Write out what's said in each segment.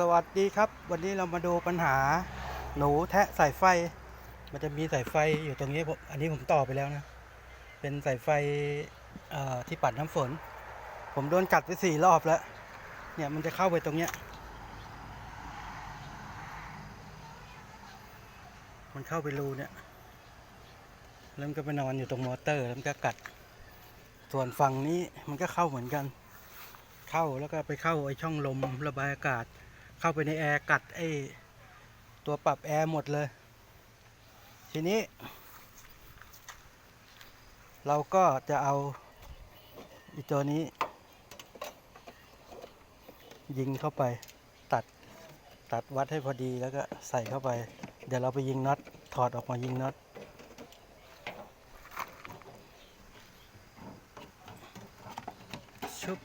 สวัสดีครับ วันนี้เรามาดูปัญหา หนูแทะสายไฟ มันจะมีสายไฟอยู่ตรงนี้ผมอันนี้ผมต่อไปแล้วนะ เป็นสายไฟที่ปัดน้ำฝน ผมโดนกัดไปสี่รอบแล้ว เนี่ยมันจะเข้าไปตรงเนี้ย มันเข้าไปรูเนี่ย แล้วมันก็ไปนอนอยู่ตรงมอเตอร์ แล้วมันก็กัด ส่วนฝั่งนี้มันก็เข้าเหมือนกัน เข้าแล้วก็ไปเข้าไอ้ช่องลมระบายอากาศ เข้าไปในแอร์กัดไอ้ตัวปรับแอร์หมดเลย ทีนี้ เราก็จะเอาอีตัวนี้ ยิงเข้าไปตัดตัดวัดให้พอดีแล้วก็ใส่เข้าไป เดี๋ยวเราไปยิงน็อตถอดออกมายิงน็อตชุบ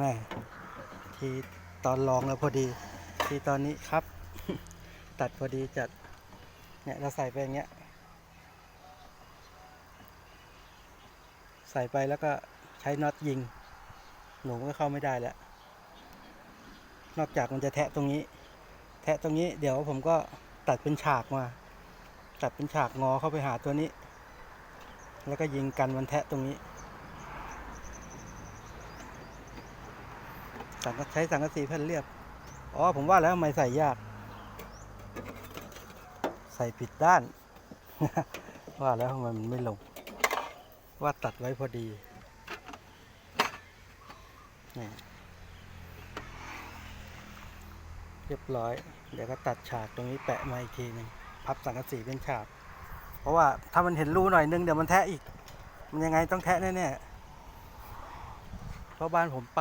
แม่ทีตอนลองแล้วพอดี ที่ตอนนี้ครับ ตัดพอดีจัด เนี่ยเราใส่ไปอย่างเงี้ย ใส่ไปแล้วก็ใช้น็อตยิง หนูก็เข้าไม่ได้แล้ว นอกจากมันจะแทะตรงนี้ แทะตรงนี้เดี๋ยวผมก็ตัดเป็นฉากมา ตัดเป็นฉากงอเข้าไปหาตัวนี้ แล้วก็ยิงกันมันแทะตรงนี้ สังกะใช้สังกะสีแผ่นเรียบ อ๋อ ผมว่าแล้วทำไมใส่ยาก ใส่ผิดด้าน ว่าแล้วทำไมมันไม่ลง ว่าตัดไว้พอดี นี่ เรียบร้อย เดี๋ยวก็ตัดฉากตรงนี้แปะมาอีกทีหนึ่งพับสังกะสีเป็นฉาก เพราะว่าถ้ามันเห็นรูหน่อยนึงเดี๋ยวมันแทะอีก มันยังไงต้องแทะแน่ๆเพราะบ้านผมป